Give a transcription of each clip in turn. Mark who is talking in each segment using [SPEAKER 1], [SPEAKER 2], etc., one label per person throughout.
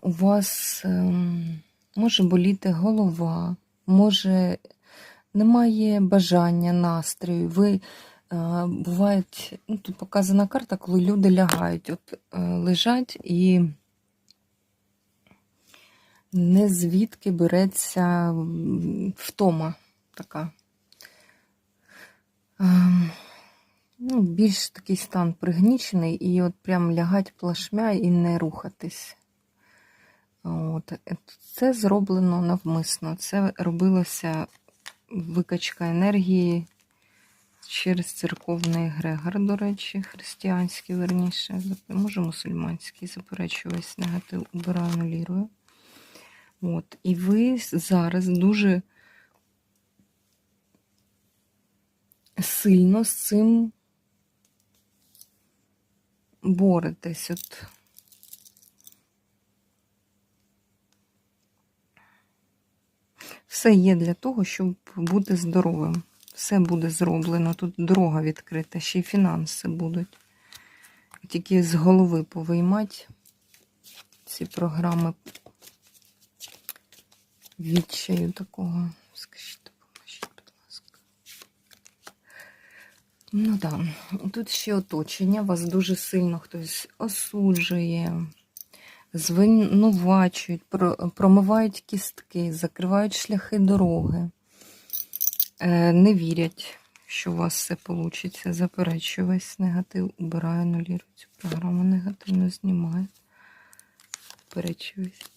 [SPEAKER 1] у вас ем, може боліти голова, може немає бажання настрою. Ви е, бувають, ну, тут показана карта, коли люди лягають, от е, лежать і не звідки береться втома така. Ем, ну, більш такий стан пригнічений, і от прям лягать плашмя і не рухатись. От. е, Це зроблено навмисно. Це робилося викачка енергії через церковний егрегор, до речі, християнський, верніше, може мусульманський, заперечуюсь, негатив убираю анулірую. От. І ви зараз дуже сильно з цим боретесь. От. Все є для того, щоб бути здоровим. Все буде зроблено. Тут дорога відкрита, ще й фінанси будуть. Тільки з голови повиймати ці програми відчаю такого. Скажіть, допоможіть, будь ласка. Ну так, да. тут ще оточення, вас дуже сильно хтось осуджує, звинувачують, промивають кістки, закривають шляхи дороги, Е, не вірять, що у вас все вийде. Заперечую весь негатив, убираю, анулірую цю програму негативно знімаю. Заперечую. весь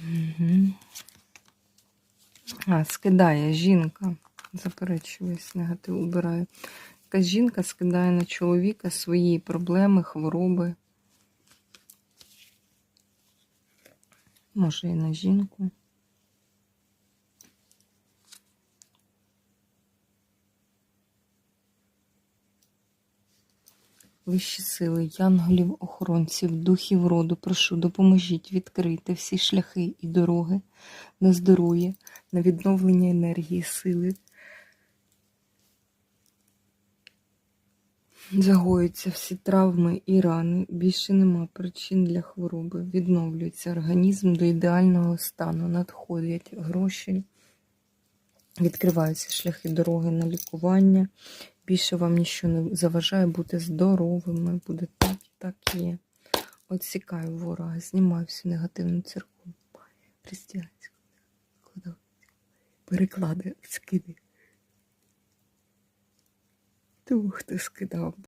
[SPEAKER 1] Угу. А, скидає жінка. Заперечую весь негатив, убираю. Якась жінка скидає на чоловіка свої проблеми, хвороби. Може, і на жінку. Вищі сили, янголів, охоронців, духів роду, прошу, допоможіть відкрити всі шляхи і дороги на здоров'я, на відновлення енергії, сили. Загоюються всі травми і рани. Більше нема причин для хвороби. Відновлюється організм до ідеального стану. Надходять гроші, відкриваються шляхи дороги на лікування. Більше вам нічого не заважає бути здоровими. Буде так і так є. Отсікаю ворога, знімаю всю негативну церкву. Християнську. Переклади, скиди. Того, хто скидав.